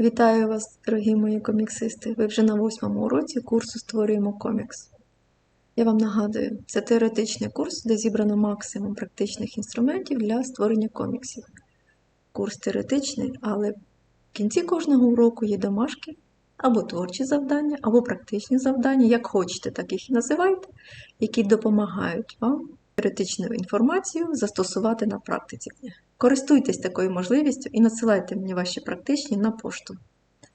Вітаю вас, дорогі мої коміксисти! Ви вже на восьмому уроці курсу Створюємо комікс. Я вам нагадую, це теоретичний курс, де зібрано максимум практичних інструментів для створення коміксів. Курс теоретичний, але в кінці кожного уроку є домашки або творчі завдання, або практичні завдання, як хочете, так їх і називайте, які допомагають вам теоретичну інформацію застосувати на практиці. Користуйтесь такою можливістю і надсилайте мені ваші практичні на пошту.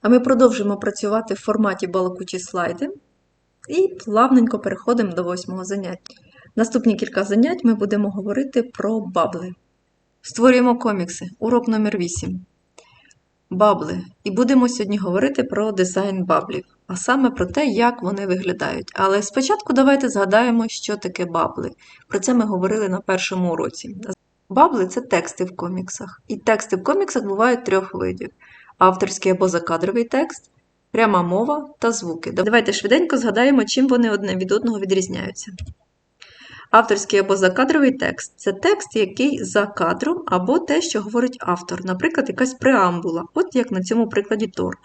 А ми продовжимо працювати в форматі балакучі слайди і плавненько переходимо до восьмого заняття. Наступні кілька занять ми будемо говорити про бабли. Створюємо комікси. Урок номер 8. Бабли. І будемо сьогодні говорити про дизайн баблів, а саме про те, як вони виглядають. Але спочатку давайте згадаємо, що таке бабли. Про це ми говорили на першому уроці. Бабли це тексти в коміксах. І тексти в коміксах бувають трьох видів: авторський або закадровий текст, пряма мова та звуки. Давайте швиденько згадаємо, чим вони одне від одного відрізняються. Авторський або закадровий текст це текст, який за кадром або те, що говорить автор. Наприклад, якась преамбула, от як на цьому прикладі Тор.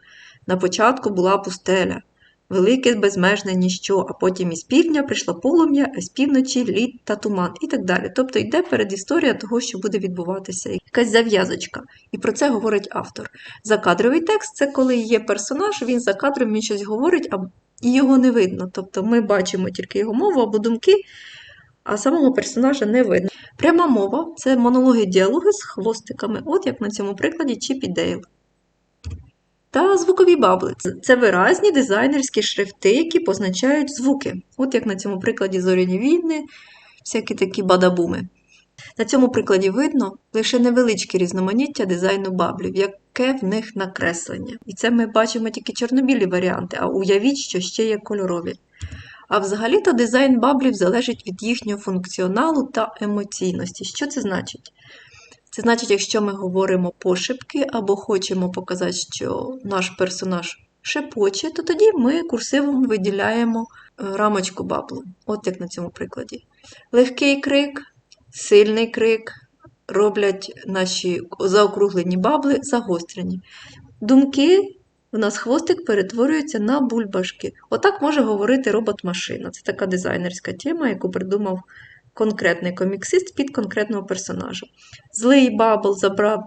На початку була пустеля, велике безмежне ніщо, а потім із півдня прийшло полум'я, а з півночі лід та туман і так далі. Тобто йде передісторія того, що буде відбуватися, якась зав'язочка. І про це говорить автор. Закадровий текст це коли є персонаж, він за кадром він щось говорить, а його не видно. Тобто ми бачимо тільки його мову або думки, а самого персонажа не видно. Пряма мова це монологи діалоги з хвостиками, от як на цьому прикладі Чіп і Дейл. Та звукові бабли це виразні дизайнерські шрифти, які позначають звуки, от як на цьому прикладі зоряні війни, всякі такі бадабуми. На цьому прикладі видно лише невеличке різноманіття дизайну баблів, яке в них накреслення. І це ми бачимо тільки чорнобілі варіанти, а уявіть, що ще є кольорові. А взагалі-то дизайн баблів залежить від їхнього функціоналу та емоційності. Що це значить? Це значить, якщо ми говоримо пошепки або хочемо показати, що наш персонаж шепоче, то тоді ми курсивом виділяємо рамочку баблу, от як на цьому прикладі. Легкий крик, сильний крик роблять наші заокруглені бабли загострені. Думки у нас хвостик перетворюється на бульбашки. Отак може говорити робот-машина. Це така дизайнерська тема, яку придумав конкретний коміксист під конкретного персонажа. Злий бабл,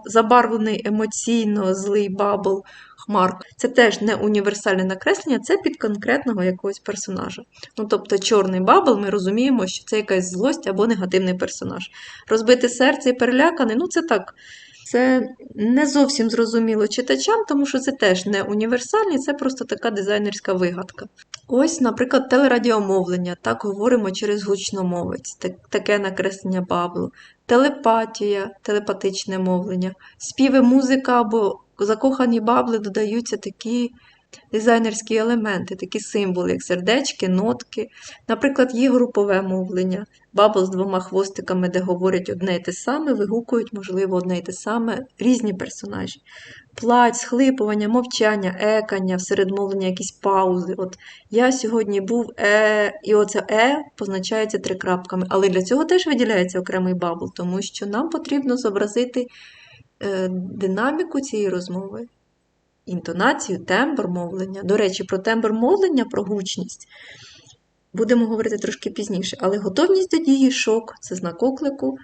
забарвлений емоційно, злий бабл, хмарк. Це теж не універсальне накреслення, це під конкретного якогось персонажа. Ну, Тобто, чорний бабл, ми розуміємо, що це якась злость або негативний персонаж. Розбите серце і переляканий, ну це так. Це не зовсім зрозуміло читачам, тому що це теж не універсальні, це просто така дизайнерська вигадка. Ось, наприклад, телерадіомовлення, так говоримо через гучномовець, таке накреслення баблу, телепатія, телепатичне мовлення, співи, музика або закохані бабли додаються такі дизайнерські елементи, такі символи, як сердечки, нотки. Наприклад, є групове мовлення, бабл з двома хвостиками, де говорять одне й те саме, вигукують, можливо, одне й те саме, різні персонажі. Плать, схлипування, мовчання, екання, всеред мовлення якісь паузи. От Я сьогодні був е, і оце е позначається трикрапками. Але для цього теж виділяється окремий бабл, тому що нам потрібно зобразити е, динаміку цієї розмови інтонацію, тембр мовлення. До речі, про тембр мовлення, про гучність будемо говорити трошки пізніше, але готовність до дії, шок це знак оклику,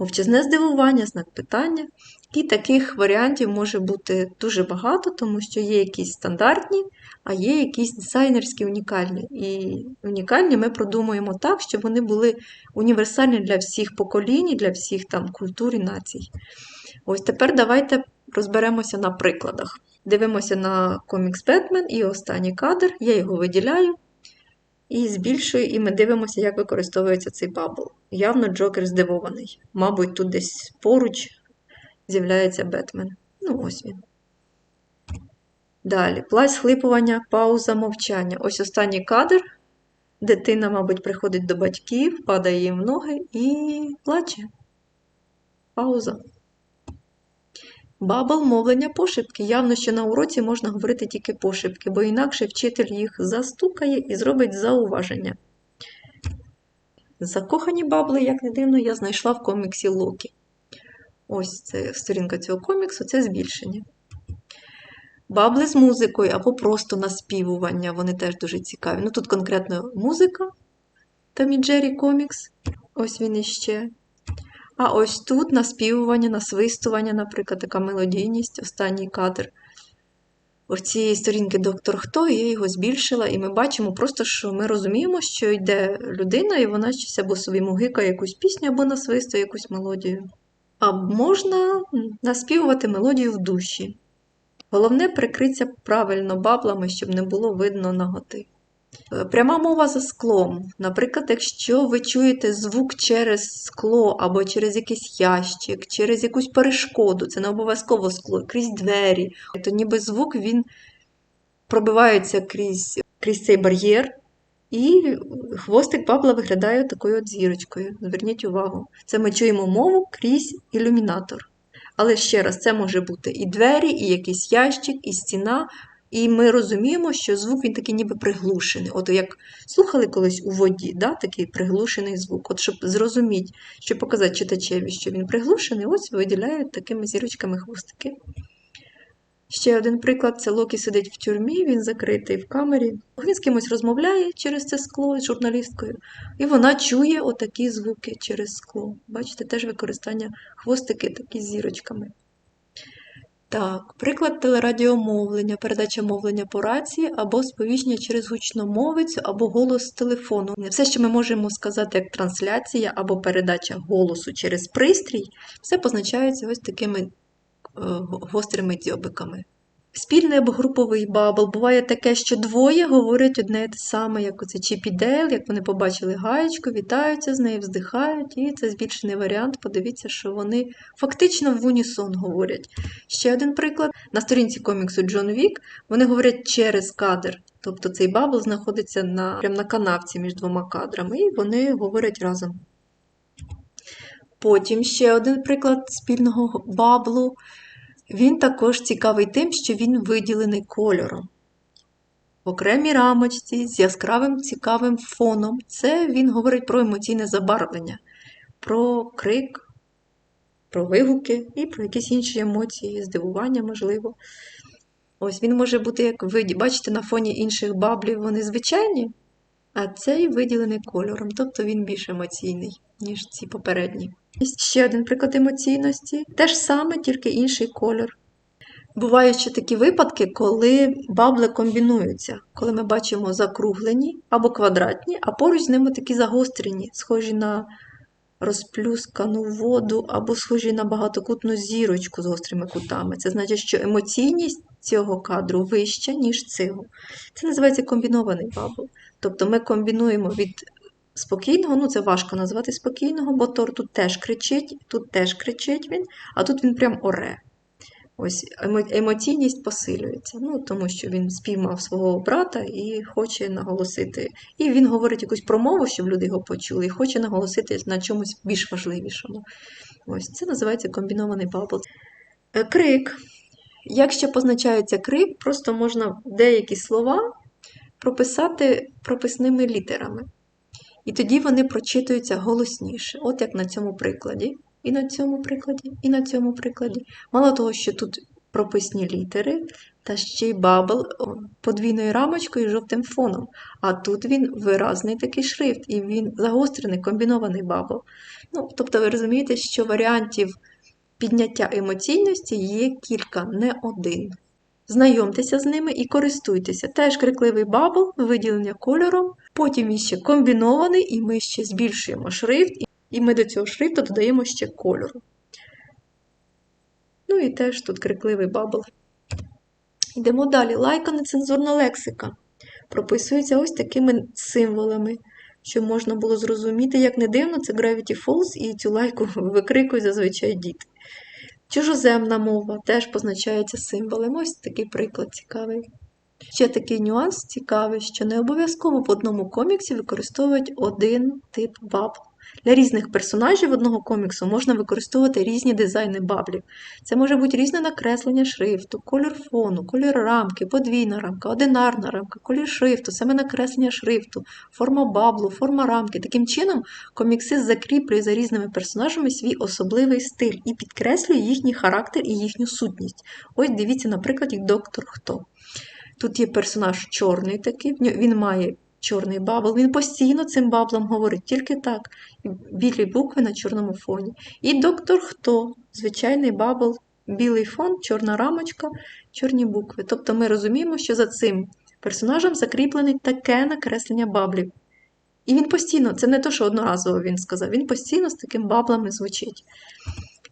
мовчазне здивування, знак питання. І таких варіантів може бути дуже багато, тому що є якісь стандартні, а є якісь дизайнерські унікальні. І унікальні ми продумуємо так, щоб вони були універсальні для всіх поколінь, для всіх там культур і націй. Ось тепер давайте розберемося на прикладах. Дивимося на комікс Бетмен і останній кадр, я його виділяю і збільшую, і ми дивимося, як використовується цей бабл. Явно Джокер здивований. Мабуть, тут десь поруч з'являється Бетмен. Ну, ось він. Далі, плащ схлипування, пауза, мовчання. Ось останній кадр. Дитина, мабуть, приходить до батьків, падає їм в ноги і плаче. Пауза. Бабл мовлення пошепки. Явно, що на уроці можна говорити тільки пошепки, бо інакше вчитель їх застукає і зробить зауваження. Закохані бабли, як не дивно, я знайшла в коміксі Локі. Ось це сторінка цього коміксу це збільшення. Бабли з музикою або просто наспівування, вони теж дуже цікаві. Ну тут конкретно музика Джері комікс. Ось він іще. А ось тут наспівування, насвистування, наприклад, така мелодійність, останній кадр. Ось цієї сторінки доктор Хто, я його збільшила, і ми бачимо просто, що ми розуміємо, що йде людина, і вона щось або собі мугикає якусь пісню, або насвистує якусь мелодію. А можна наспівувати мелодію в душі. Головне прикритися правильно баблами, щоб не було видно наготи. Е, Пряма мова за склом. Наприклад, якщо ви чуєте звук через скло або через якийсь ящик, через якусь перешкоду, це не обов'язково скло, крізь двері, то ніби звук він пробивається крізь, крізь цей бар'єр, і хвостик бабла виглядає такою от зірочкою. Зверніть увагу. Це ми чуємо мову крізь ілюмінатор. Але ще раз, це може бути і двері, і якийсь ящик, і стіна. І ми розуміємо, що звук він такий ніби приглушений. От як слухали колись у воді, да, такий приглушений звук. От щоб зрозуміти, щоб показати читачеві, що він приглушений, ось виділяють такими зірочками хвостики. Ще один приклад: це Локі сидить в тюрмі, він закритий в камері. Він з кимось розмовляє через це скло з журналісткою, і вона чує отакі звуки через скло. Бачите, теж використання хвостики такі зірочками. Так, приклад телерадіомовлення, передача мовлення по рації або сповіщення через гучномовицю або голос з телефону. Все, що ми можемо сказати як трансляція або передача голосу через пристрій, все позначається ось такими е, гострими дзьобиками. Спільний або груповий бабл. Буває таке, що двоє говорять одне і те саме, як оце Чіп і як вони побачили гаєчку, вітаються з нею, вздихають, і це збільшений варіант. Подивіться, що вони фактично в унісон говорять. Ще один приклад. На сторінці коміксу Джон Вік вони говорять через кадр. Тобто цей бабл знаходиться на, прямо на канавці між двома кадрами, і вони говорять разом. Потім ще один приклад спільного баблу. Він також цікавий тим, що він виділений кольором. В окремій рамочці з яскравим цікавим фоном. Це він говорить про емоційне забарвлення, про крик, про вигуки і про якісь інші емоції, здивування, можливо. Ось він може бути як виді. Бачите, на фоні інших баблів вони звичайні, а цей виділений кольором, тобто він більш емоційний, ніж ці попередні. Ще один приклад емоційності. Те ж саме, тільки інший кольор. Бувають ще такі випадки, коли бабли комбінуються, коли ми бачимо закруглені або квадратні, а поруч з ними такі загострені, схожі на розплюскану воду, або схожі на багатокутну зірочку з гострими кутами. Це значить, що емоційність цього кадру вища, ніж цього. Це називається комбінований бабл. Тобто ми комбінуємо від спокійного, ну це важко назвати спокійного, бо Тор тут теж кричить, тут теж кричить він, а тут він прям оре. Ось емоційність посилюється, ну, тому що він спіймав свого брата і хоче наголосити. І він говорить якусь промову, щоб люди його почули, і хоче наголосити на чомусь більш важливішому. Ось це називається комбінований бабл. Е, крик. Якщо позначається крик, просто можна деякі слова прописати прописними літерами. І тоді вони прочитуються голосніше, от як на цьому прикладі, і на цьому прикладі, і на цьому прикладі. Мало того, що тут прописні літери, та ще й бабл подвійною рамочкою і жовтим фоном. А тут він виразний такий шрифт, і він загострений, комбінований бабл. Ну, Тобто, ви розумієте, що варіантів підняття емоційності є кілька, не один. Знайомтеся з ними і користуйтеся. Теж крикливий бабл, виділення кольором, потім іще комбінований, і ми ще збільшуємо шрифт, і ми до цього шрифту додаємо ще кольору. Ну і теж тут крикливий бабл. Йдемо далі. Лайка нецензурна лексика. Прописується ось такими символами, щоб можна було зрозуміти, як не дивно, це Gravity Falls, і цю лайку викрикують зазвичай діти. Чужоземна мова теж позначається символом. Ось такий приклад цікавий. Ще такий нюанс цікавий, що не обов'язково в одному коміксі використовують один тип бабл. Для різних персонажів одного коміксу можна використовувати різні дизайни баблів. Це може бути різне накреслення шрифту, колір фону, колір рамки, подвійна рамка, одинарна рамка, колір шрифту, саме накреслення шрифту, форма баблу, форма рамки. Таким чином, коміксист закріплює за різними персонажами свій особливий стиль і підкреслює їхній характер і їхню сутність. Ось дивіться, наприклад, як доктор Хто. Тут є персонаж чорний такий, він має чорний бабл, він постійно цим баблом говорить, тільки так, білі букви на чорному фоні. І доктор Хто, звичайний бабл, білий фон, чорна рамочка, чорні букви. Тобто ми розуміємо, що за цим персонажем закріплене таке накреслення баблів. І він постійно, це не то, що одноразово він сказав, він постійно з таким баблами звучить.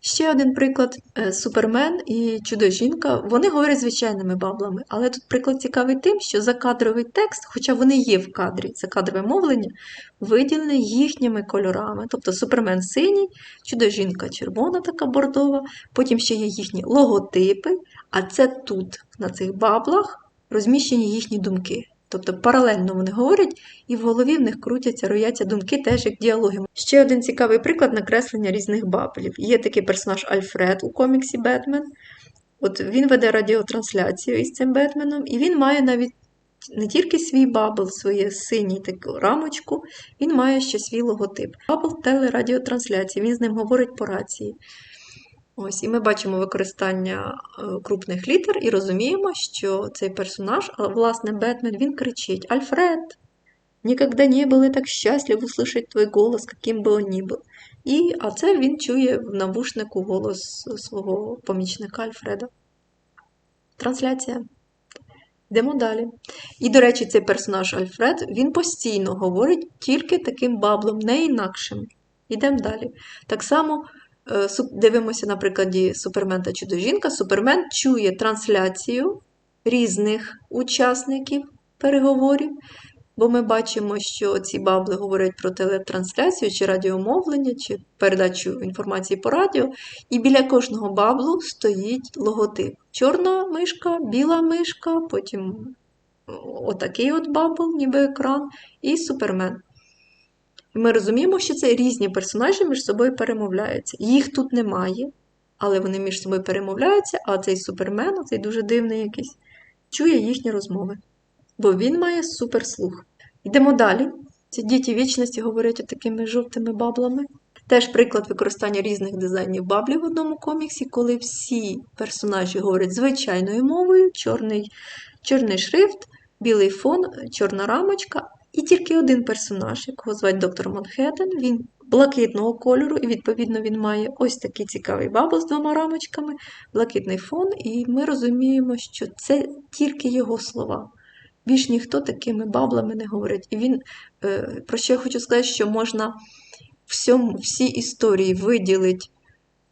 Ще один приклад: Е, Супермен і Чудо-жінка, вони говорять звичайними баблами, але тут приклад цікавий тим, що закадровий текст, хоча вони є в кадрі, це кадрове мовлення, виділене їхніми кольорами. Тобто Супермен синій, Чудо-жінка червона, така бордова, потім ще є їхні логотипи, а це тут, на цих баблах, розміщені їхні думки. Тобто паралельно вони говорять, і в голові в них крутяться, рояться думки, теж як діалоги. Ще один цікавий приклад накреслення різних баблів. Є такий персонаж Альфред у коміксі Бетмен. От він веде радіотрансляцію із цим Бетменом, і він має навіть не тільки свій бабл, своє синій таку рамочку, він має ще свій логотип. Бабл телерадіотрансляції, він з ним говорить по рації. Ось, і ми бачимо використання е, крупних літер і розуміємо, що цей персонаж, а власне Бетмен, він кричить: Альфред! Никогда не были так счастливы услышать твой голос, каким би он ни был. І, а це він чує в навушнику голос свого помічника Альфреда. Трансляція. Йдемо далі. І, до речі, цей персонаж Альфред, він постійно говорить тільки таким баблом, не інакшим. Йдемо далі. Так само е, су- дивимося на прикладі Супермен та Чудо-жінка. Супермен чує трансляцію різних учасників переговорів, бо ми бачимо, що ці бабли говорять про телетрансляцію чи радіомовлення, чи передачу інформації по радіо, і біля кожного баблу стоїть логотип. Чорна мишка, біла мишка, потім отакий от бабл, ніби екран, і супермен. Ми розуміємо, що це різні персонажі між собою перемовляються. Їх тут немає, але вони між собою перемовляються, а цей супермен, цей дуже дивний якийсь, чує їхні розмови. Бо він має суперслух. Йдемо далі. Ці діти вічності говорять такими жовтими баблами. Теж приклад використання різних дизайнів баблів в одному коміксі, коли всі персонажі говорять звичайною мовою, чорний, чорний шрифт, білий фон, чорна рамочка, і тільки один персонаж, якого звать доктор Манхеттен, він блакитного кольору, і відповідно він має ось такий цікавий бабл з двома рамочками, блакитний фон, і ми розуміємо, що це тільки його слова. Більш ніхто такими баблами не говорить. І він, е, про що я хочу сказати, що можна всьому, всі історії виділити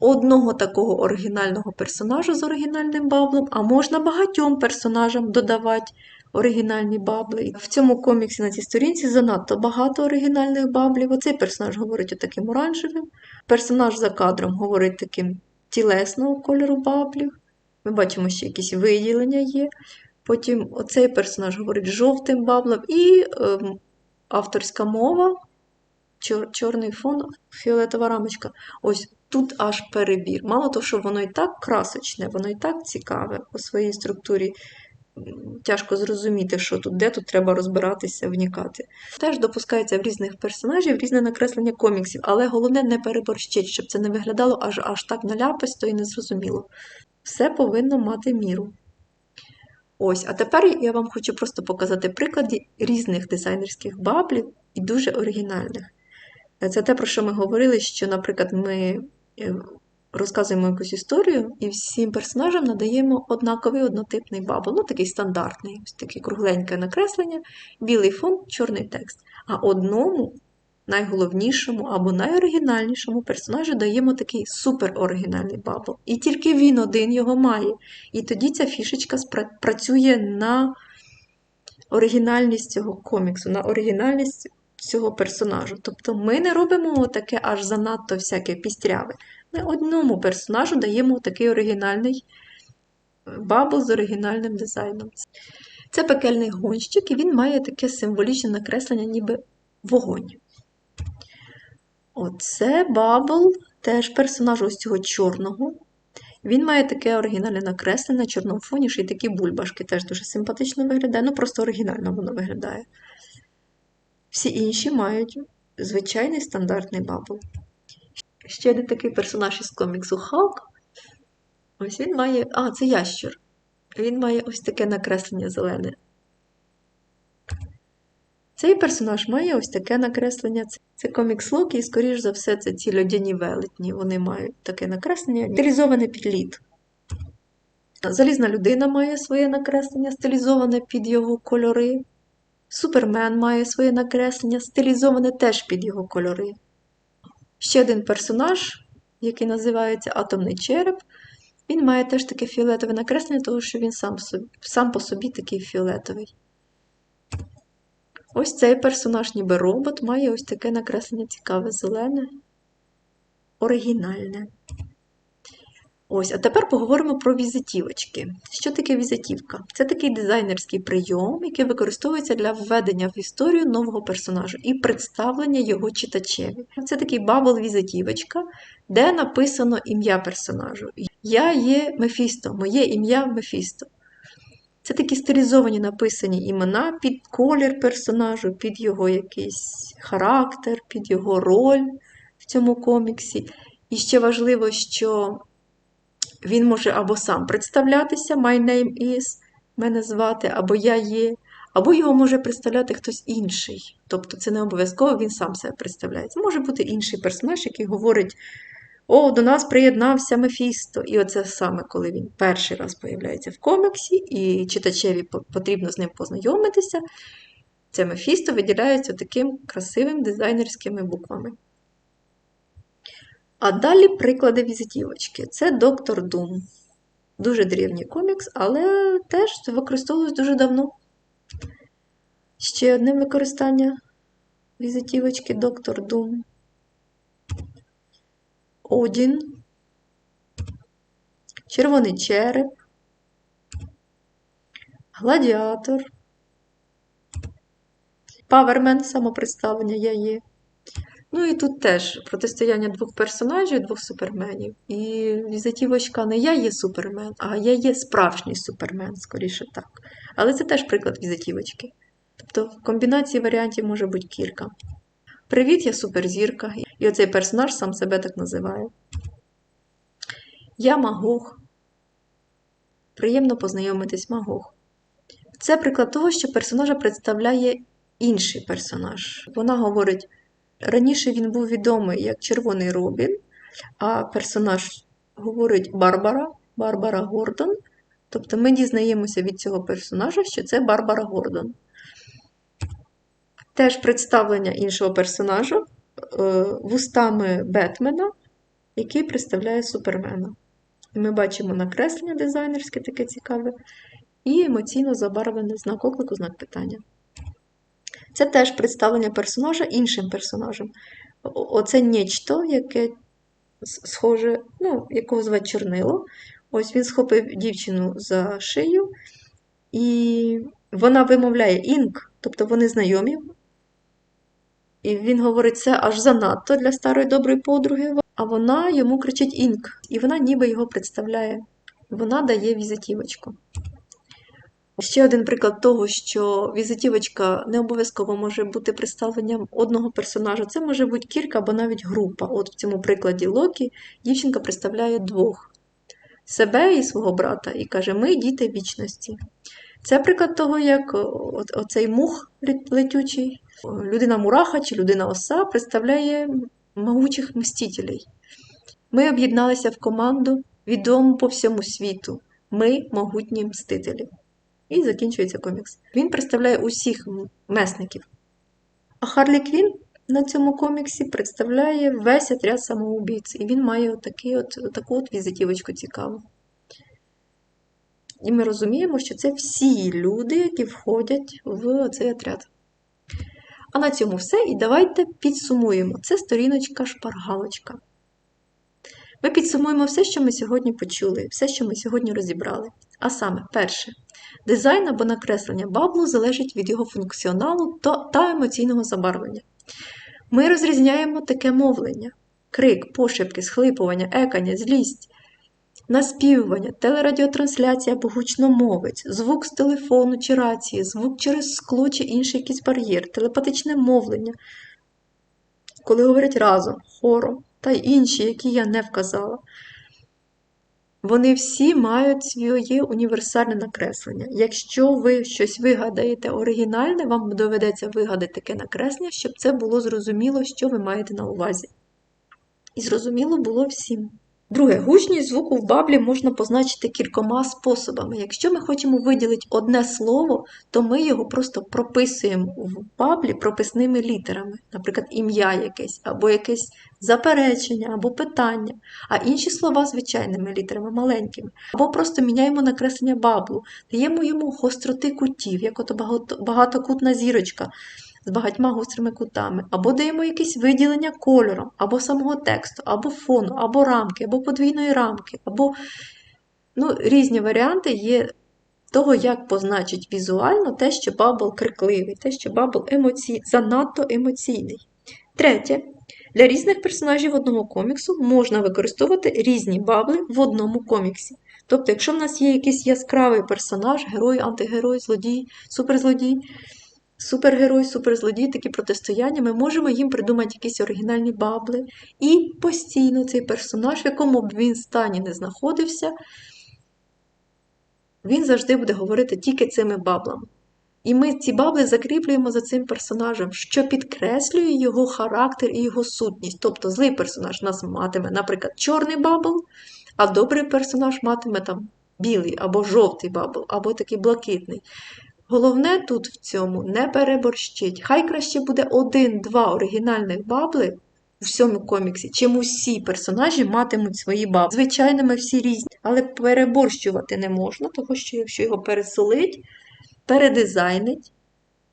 одного такого оригінального персонажа з оригінальним баблом, а можна багатьом персонажам додавати оригінальні бабли. В цьому коміксі на цій сторінці занадто багато оригінальних баблів. Оцей персонаж говорить отаким оранжевим. Персонаж за кадром говорить таким тілесного кольору баблів. Ми бачимо, що якісь виділення є. Потім оцей персонаж говорить жовтим баблом, і ем, авторська мова, чор, чорний фон, фіолетова рамочка. Ось тут аж перебір. Мало того, що воно і так красочне, воно і так цікаве по своїй структурі. Тяжко зрозуміти, що тут, де тут треба розбиратися, вникати. Теж допускається в різних персонажів різне накреслення коміксів, але головне не переборщити, щоб це не виглядало аж аж так наляписто і незрозуміло. Все повинно мати міру. Ось, а тепер я вам хочу просто показати приклади різних дизайнерських баблів і дуже оригінальних. Це те, про що ми говорили, що, наприклад, ми е, розказуємо якусь історію і всім персонажам надаємо однаковий однотипний бабл, ну такий стандартний, ось таке кругленьке накреслення, білий фон, чорний текст. А одному найголовнішому або найоригінальнішому персонажу даємо такий супероригінальний бабл. І тільки він один його має. І тоді ця фішечка працює на оригінальність цього коміксу, на оригінальність цього персонажу. Тобто ми не робимо таке аж занадто всяке пістряве. Ми одному персонажу даємо такий оригінальний бабл з оригінальним дизайном. Це пекельний гонщик, і він має таке символічне накреслення, ніби вогонь. Оце Бабл, теж персонаж ось цього чорного. Він має таке оригінальне накреслення на чорному фоні, ще й такі бульбашки теж дуже симпатично виглядає. Ну, просто оригінально воно виглядає. Всі інші мають звичайний стандартний бабл. Ще один такий персонаж із коміксу Халк. Ось він має. А, це ящер. Він має ось таке накреслення зелене. Цей персонаж має ось таке накреслення. Це- комікс Локі, і, скоріш за все, це ці льодяні велетні. Вони мають таке накреслення, стилізоване під лід. Залізна людина має своє накреслення, стилізоване під його кольори. Супермен має своє накреслення, стилізоване теж під його кольори. Ще один персонаж, який називається Атомний череп. Він має теж таке фіолетове накреслення, тому що він сам, сам по собі такий фіолетовий. Ось цей персонаж, ніби робот, має ось таке накреслення цікаве, зелене, оригінальне. Ось, а тепер поговоримо про візитівочки. Що таке візитівка? Це такий дизайнерський прийом, який використовується для введення в історію нового персонажа і представлення його читачеві. Це такий бабл-візитівочка, де написано ім'я персонажу. Я є Мефісто, моє ім'я Мефісто. Це такі стилізовані написані імена під колір персонажу, під його якийсь характер, під його роль в цьому коміксі. І ще важливо, що він може або сам представлятися, my name is, мене звати, або я є, або його може представляти хтось інший. Тобто це не обов'язково він сам себе представляє. Це може бути інший персонаж, який говорить: О, до нас приєднався Мефісто. І оце саме, коли він перший раз появляється в коміксі, і читачеві потрібно з ним познайомитися. Це Мефісто виділяється таким красивим дизайнерськими буквами. А далі приклади візитівочки. Це Доктор Дум. Дуже древній комікс, але теж використовується дуже давно. Ще одне використання візитівочки Доктор Дум. Одін. Червоний череп. Гладіатор. Павермен, самопредставлення я є. Ну і тут теж протистояння двох персонажів, двох суперменів. І візитівочка не я є супермен, а я є справжній супермен, скоріше так. Але це теж приклад візитівочки. Тобто комбінації варіантів може бути кілька. Привіт, я суперзірка. І оцей персонаж сам себе так називає. Я Магог. Приємно познайомитись Магог. Це приклад того, що персонажа представляє інший персонаж. Вона говорить. Раніше він був відомий як Червоний Робін, а персонаж говорить Барбара, Барбара Гордон. Тобто ми дізнаємося від цього персонажа, що це Барбара Гордон. Теж представлення іншого персонажа е, вустами Бетмена, який представляє Супермена. І ми бачимо накреслення дизайнерське, таке цікаве, і емоційно забарвлений знак оклику, знак питання. Це теж представлення персонажа іншим персонажем. Оце нечто, яке схоже, ну, якого звати Чорнило. Ось він схопив дівчину за шию, і вона вимовляє інк, тобто вони знайомі. І він говорить, це аж занадто для старої доброї подруги. А вона йому кричить інк, і вона ніби його представляє. Вона дає візитівочку. Ще один приклад того, що візитівочка не обов'язково може бути представленням одного персонажа. Це може бути кілька або навіть група. От в цьому прикладі Локі дівчинка представляє двох себе і свого брата, і каже: Ми діти вічності. Це приклад того, як оцей мух летючий, людина мураха чи людина оса представляє могучих мстителей. Ми об'єдналися в команду, відому по всьому світу. Ми могутні мстителі. І закінчується комікс. Він представляє усіх месників. А Харлі Квін на цьому коміксі представляє весь отряд самоубійць. І він має отакий от, таку от візитівочку цікаву. І ми розуміємо, що це всі люди, які входять в цей отряд. А на цьому все. І давайте підсумуємо. Це сторіночка шпаргалочка. Ми підсумуємо все, що ми сьогодні почули, все, що ми сьогодні розібрали. А саме, перше, дизайн або накреслення баблу залежить від його функціоналу та емоційного забарвлення. Ми розрізняємо таке мовлення: крик, пошепки, схлипування, екання, злість, наспівування, телерадіотрансляція або гучномовець, звук з телефону чи рації, звук через скло чи інший якийсь бар'єр, телепатичне мовлення, коли говорять разом, хором та інші, які я не вказала. Вони всі мають своє універсальне накреслення. Якщо ви щось вигадаєте оригінальне, вам доведеться вигадати таке накреслення, щоб це було зрозуміло, що ви маєте на увазі. І зрозуміло було всім. Друге, гучність звуку в баблі можна позначити кількома способами. Якщо ми хочемо виділити одне слово, то ми його просто прописуємо в баблі прописними літерами, наприклад, ім'я якесь, або якесь заперечення, або питання, а інші слова звичайними літерами, маленькими. Або просто міняємо накреслення баблу, даємо йому гостроти кутів, як ото багатокутна зірочка з багатьма гострими кутами, або даємо якесь виділення кольором, або самого тексту, або фону, або рамки, або подвійної рамки, або ну, різні варіанти є того, як позначить візуально те, що бабл крикливий, те, що бабл емоцій... занадто емоційний. Третє. Для різних персонажів одного коміксу можна використовувати різні бабли в одному коміксі. Тобто, якщо в нас є якийсь яскравий персонаж, герой, антигерой, злодій, суперзлодій, супергерой, суперзлодій, такі протистояння, ми можемо їм придумати якісь оригінальні бабли. І постійно цей персонаж, в якому б він стані не знаходився, він завжди буде говорити тільки цими баблами. І ми ці бабли закріплюємо за цим персонажем, що підкреслює його характер і його сутність. Тобто злий персонаж нас матиме, наприклад, чорний бабл, а добрий персонаж матиме там білий або жовтий бабл, або такий блакитний. Головне тут в цьому не переборщить. Хай краще буде один-два оригінальних бабли у всьому коміксі, чим усі персонажі матимуть свої бабли. Звичайно, ми всі різні, але переборщувати не можна, тому що якщо його пересолить, передизайнить,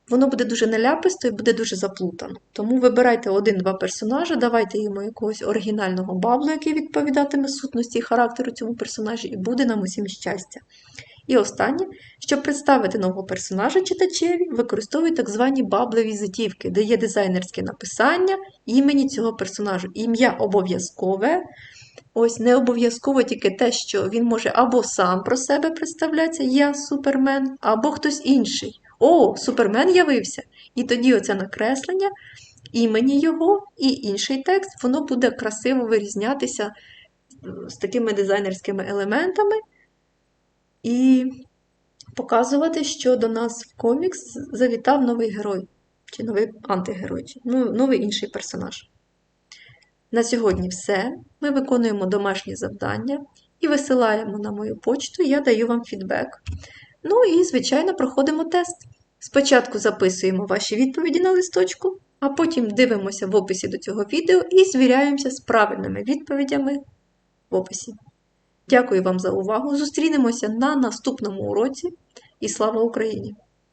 воно буде дуже наляписто і буде дуже заплутано. Тому вибирайте один-два персонажа, давайте йому якогось оригінального баблу, який відповідатиме сутності і характеру цьому персонажі, і буде нам усім щастя. І останнє, щоб представити нового персонажа читачеві, використовують так звані бабли-візитівки, де є дизайнерське написання імені цього персонажу. Ім'я обов'язкове. Ось не обов'язково тільки те, що він може або сам про себе представлятися, я супермен, або хтось інший. О, супермен явився! І тоді оце накреслення імені його і інший текст, воно буде красиво вирізнятися з такими дизайнерськими елементами і показувати, що до нас в комікс завітав новий герой, чи новий антигерой, чи ну, новий інший персонаж. На сьогодні все. Ми виконуємо домашні завдання і висилаємо на мою почту, я даю вам фідбек. Ну і, звичайно, проходимо тест. Спочатку записуємо ваші відповіді на листочку, а потім дивимося в описі до цього відео і звіряємося з правильними відповідями в описі. Дякую вам за увагу! Зустрінемося на наступному уроці і слава Україні!